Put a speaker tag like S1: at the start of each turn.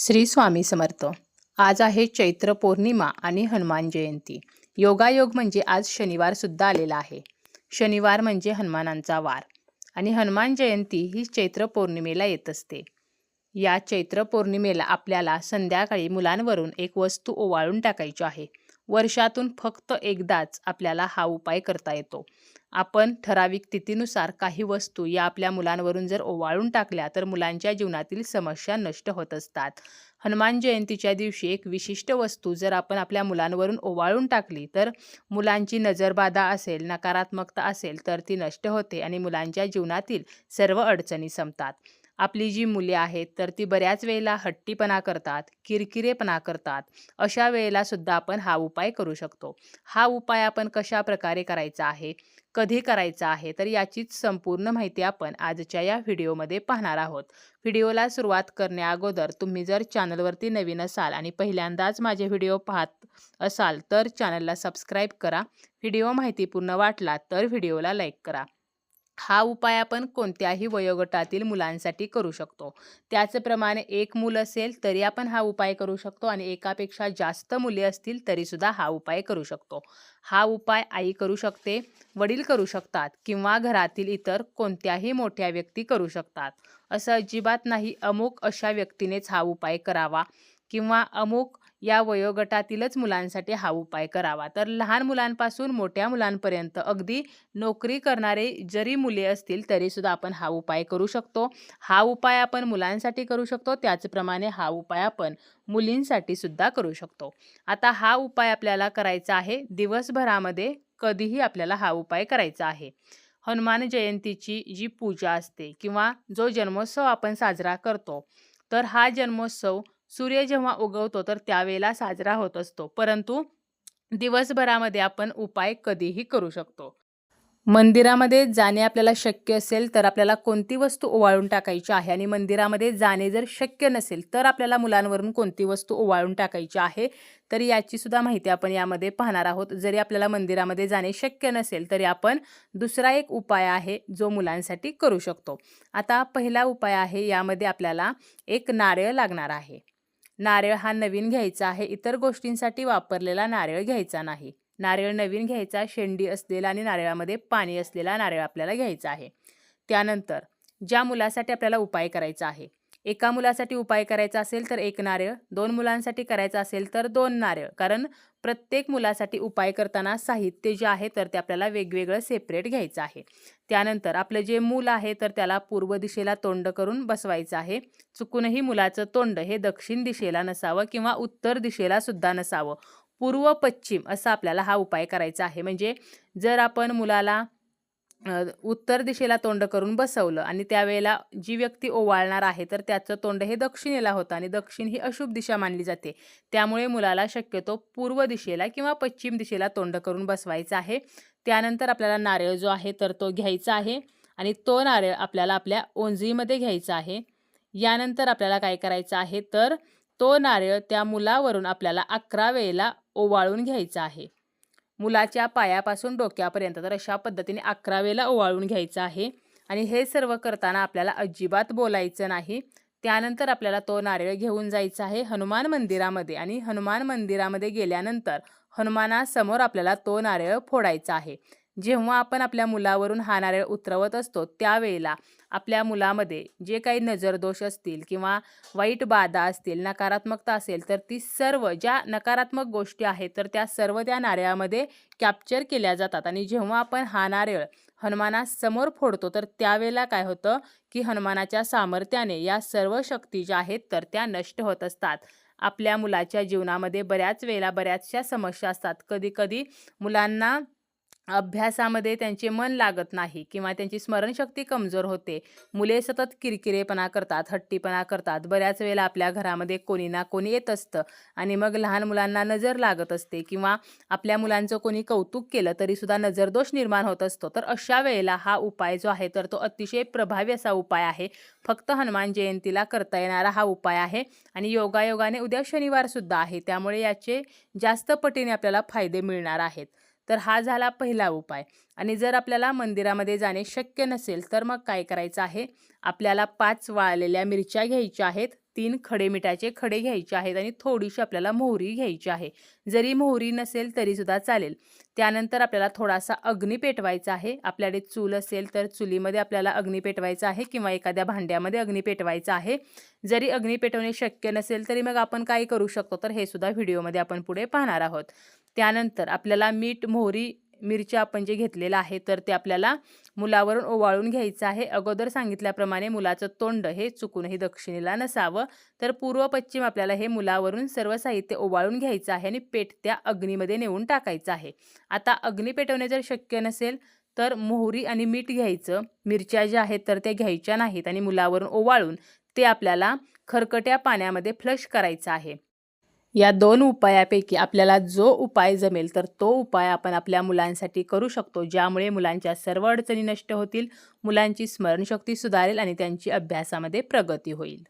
S1: श्री स्वामी समर्थ. आज आहे चैत्र पौर्णिमा आणि हनुमान जयंती. योगायोग म्हणजे आज शनिवार सुद्धा आलेला आहे. शनिवार म्हणजे हनुमानांचा वार. आणि हनुमान जयंती ही चैत्र पौर्णिमेला येत असते. या चैत्र पौर्णिमेला आपल्याला संध्याकाळी मुलांवरून एक वस्तू ओवाळून टाकायची आहे. वर्षातून फक्त एकदाच आपल्याला हा उपाय करता येतो. आपण ठराविक तिथीनुसार काही वस्तू या आपल्या मुलांवरून जर ओवाळून टाकल्या तर मुलांच्या जीवनातील समस्या नष्ट होत असतात. हनुमान जयंतीच्या दिवशी एक विशिष्ट वस्तू जर आपण आपल्या मुलांवरून ओवाळून टाकली तर मुलांची नजरबाधा असेल नकारात्मकता असेल तर ती नष्ट होते आणि मुलांच्या जीवनातील सर्व अडचणी संपतात. आपली जी मुले आहेत तर ती बऱ्याच वेळेला हट्टीपणा करतात किरकिरेपणा करतात. अशा वेळेला सुद्धा आपण हा उपाय करू शकतो. हा उपाय आपण कशा प्रकारे करायचा आहे? कधी करायचा आहे तर याचीच संपूर्ण माहिती आपण आजच्या या व्हिडिओमध्ये पाहणार आहोत. व्हिडिओला सुरुवात करण्याअगोदर तुम्ही जर चॅनलवरती नवीन असाल आणि पहिल्यांदाच माझे व्हिडिओ पाहत असाल तर चॅनलला सबस्क्राईब करा. व्हिडिओ माहितीपूर्ण वाटला तर व्हिडिओला लाईक करा. हा उपाय आपण कोणत्याही वयोगटातील मुलांसाठी करू शकतो. त्याचप्रमाणे एक मूल असेल तरी आपण हा उपाय करू शकतो आणि एकापेक्षा जास्त मुले असतील तरीसुद्धा हा उपाय करू शकतो. हा उपाय आई करू शकते वडील करू शकतात किंवा घरातील इतर कोणत्याही मोठ्या व्यक्ती करू शकतात. असं अजिबात नाही अमुक अशा व्यक्तीनेच हा उपाय करावा किंवा अमुक या वयोगटातीलच मुलांसाठी हा उपाय करावा. तर लहान मुलांपासून मोठ्या मुलांपर्यंत अगदी नोकरी करणारे जरी मुले असतील तरीसुद्धा आपण हा उपाय करू शकतो. हा उपाय आपण मुलांसाठी करू शकतो. त्याचप्रमाणे हा उपाय आपण मुलींसाठी सुद्धा करू शकतो. आता हा उपाय आपल्याला करायचा आहे. दिवसभरामध्ये कधीही आपल्याला हा उपाय करायचा आहे. हनुमान जयंतीची जी पूजा असते किंवा जो जन्मोत्सव आपण साजरा करतो तर हा जन्मोत्सव सूर्य जेव्हा उगवतो तर त्यावेळेला साजरा होत असतो. परंतु दिवसभरामध्ये आपण उपाय कधीही करू शकतो. मंदिरामध्ये जाणे आपल्याला शक्य असेल तर आपल्याला कोणती वस्तू ओवाळून टाकायची आहे? आणि मंदिरामध्ये जाणे जर शक्य नसेल तर आपल्याला मुलांवरून कोणती वस्तू ओवाळून टाकायची आहे? तर याची सुद्धा माहिती आपण यामध्ये पाहणार आहोत. जरी आपल्याला मंदिरामध्ये जाणे शक्य नसेल तरी आपण दुसरा एक उपाय आहे जो मुलांसाठी करू शकतो. आता पहिला उपाय आहे यामध्ये आपल्याला एक नारळ लागणार आहे. नारळ हा नवीन घ्यायचा आहे इतर गोष्टींसाठी वापरलेला नारळ घ्यायचा नाही. नारळ नवीन घ्यायचा शेंडी असलेला आणि नारळामध्ये पाणी असलेला नारळ आपल्याला घ्यायचा आहे. त्यानंतर ज्या मुलासाठी आपल्याला उपाय करायचा आहे एका मुलासाठी उपाय करायचा असेल तर एक नारळ दोन मुलांसाठी करायचा असेल तर दोन नारळ. कारण प्रत्येक मुलासाठी उपाय करताना साहित्य जे आहे तर ते आपल्याला वेगवेगळं सेपरेट घ्यायचं आहे. त्यानंतर आपलं जे मूल आहे तर त्याला पूर्व दिशेला तोंड करून बसवायचं आहे. चुकूनही मुलाचं तोंड हे दक्षिण दिशेला नसावं किंवा उत्तर दिशेला सुद्धा नसावं. पूर्व पश्चिम असा आपल्याला हा उपाय करायचा आहे. म्हणजे जर आपण मुलाला उत्तर दिशेला तोंड करून बसवलं आणि त्यावेळेला जी व्यक्ती ओवाळणार आहे तर त्याचं तोंड हे दक्षिणेला होतं आणि दक्षिण ही अशुभ दिशा मानली जाते. त्यामुळे मुलाला शक्यतो पूर्व दिशेला किंवा पश्चिम दिशेला तोंड करून बसवायचं आहे. त्यानंतर आपल्याला नारळ जो आहे तर तो घ्यायचा आहे आणि तो नारळ आपल्याला आपल्या ओंजळीमध्ये घ्यायचा आहे. यानंतर आपल्याला काय करायचं आहे तर तो नारळ त्या मुलावरून आपल्याला अकरा वेळेला ओवाळून घ्यायचा आहे. मुलाच्या पायापासून डोक्यापर्यंत तर अशा पद्धतीने अकरा वेळेला ओवाळून घ्यायचं आहे. आणि हे सर्व करताना आपल्याला अजिबात बोलायचं नाही. त्यानंतर आपल्याला तो नारळ घेऊन जायचा आहे हनुमान मंदिरामध्ये. आणि हनुमान मंदिरामध्ये गेल्यानंतर हनुमानासमोर आपल्याला तो नारळ फोडायचा आहे. जेव्हा आपण आपल्या मुलावरून हा नारळ उतरवत असतो त्यावेळेला आपल्या मुलामध्ये जे काही नजरदोष असतील किंवा वाईट बाधा असतील नकारात्मकता असेल तर ती सर्व ज्या नकारात्मक गोष्टी आहेत तर त्या सर्व त्या नारळामध्ये कॅप्चर केल्या जातात. आणि जेव्हा आपण हा नारळ हनुमानासमोर फोडतो तर त्यावेळेला काय होतं की हनुमानाच्या सामर्थ्याने या सर्व शक्ती ज्या आहेत तर त्या नष्ट होत असतात. आपल्या मुलाच्या जीवनामध्ये बऱ्याच वेळेला बऱ्याचशा समस्या असतात. कधी कधी मुलांना अभ्यासामध्ये त्यांचे मन लागत नाही किंवा त्यांची स्मरणशक्ती कमजोर होते. मुले सतत किरकिरेपणा करतात हट्टीपणा करतात. बऱ्याच वेळेला आपल्या घरामध्ये कोणी ना कोणी येत असतं आणि मग लहान मुलांना नजर लागत असते किंवा आपल्या मुलांचं कोणी कौतुक केलं तरीसुद्धा नजरदोष निर्माण होत असतो. तर अशा वेळेला हा उपाय जो आहे तर तो अतिशय प्रभावी असा उपाय आहे. फक्त हनुमान जयंतीला करता येणारा हा उपाय आहे आणि योगायोगाने उद्या शनिवारसुद्धा आहे. त्यामुळे याचे जास्त पटीने आपल्याला फायदे मिळणार आहेत. तर हा झाला पहिला उपाय. आणि जर आपल्याला मंदिरामध्ये जाणे शक्य नसेल तर मग काय करायचं आहे? आपल्याला पाच वाळलेल्या मिरच्या घ्यायच्या आहेत. तीन खडे मिठाचे खडे घ्यायचे आहेत आणि थोडीशी आपल्याला मोहरी घ्यायची आहे. जरी मोहरी नसेल तरीसुद्धा चालेल. त्यानंतर आपल्याला थोडासा अग्नी पेटवायचा आहे. आपल्याकडे चूल असेल तर चुलीमध्ये आपल्याला अग्नी पेटवायचा आहे किंवा एखाद्या भांड्यामध्ये अग्नी पेटवायचा आहे. जरी अग्नी पेटवणे शक्य नसेल तरी मग आपण काय करू शकतो? तर हे सुद्धा व्हिडिओमध्ये आपण पुढे पाहणार आहोत. त्यानंतर आपल्याला मीठ मोहरी मिरच्या आपण जे घेतलेलं आहे तर ते आपल्याला मुलावरून ओवाळून घ्यायचं आहे. अगोदर सांगितल्याप्रमाणे मुलाचं तोंड हे चुकूनही दक्षिणेला नसावं. तर पूर्व पश्चिम आपल्याला हे मुलावरून सर्व साहित्य ओवाळून घ्यायचं आहे आणि पेट त्या अग्नीमध्ये नेऊन टाकायचं आहे. आता अग्नी पेटवणे जर शक्य नसेल तर मोहरी आणि मीठ घ्यायचं. मिरच्या ज्या आहेत तर त्या घ्यायच्या नाहीत आणि मुलावरून ओवाळून ते आपल्याला खरकट्या पाण्यामध्ये फ्लश करायचं आहे. या दोन उपायापैकी आपल्याला जो उपाय जमेल तर तो उपाय आपण आपल्या मुलांसाठी करू शकतो ज्यामुळे मुलांच्या सर्व अडचणी नष्ट होतील मुलांची स्मरणशक्ती सुधारेल आणि त्यांची अभ्यासामध्ये प्रगती होईल.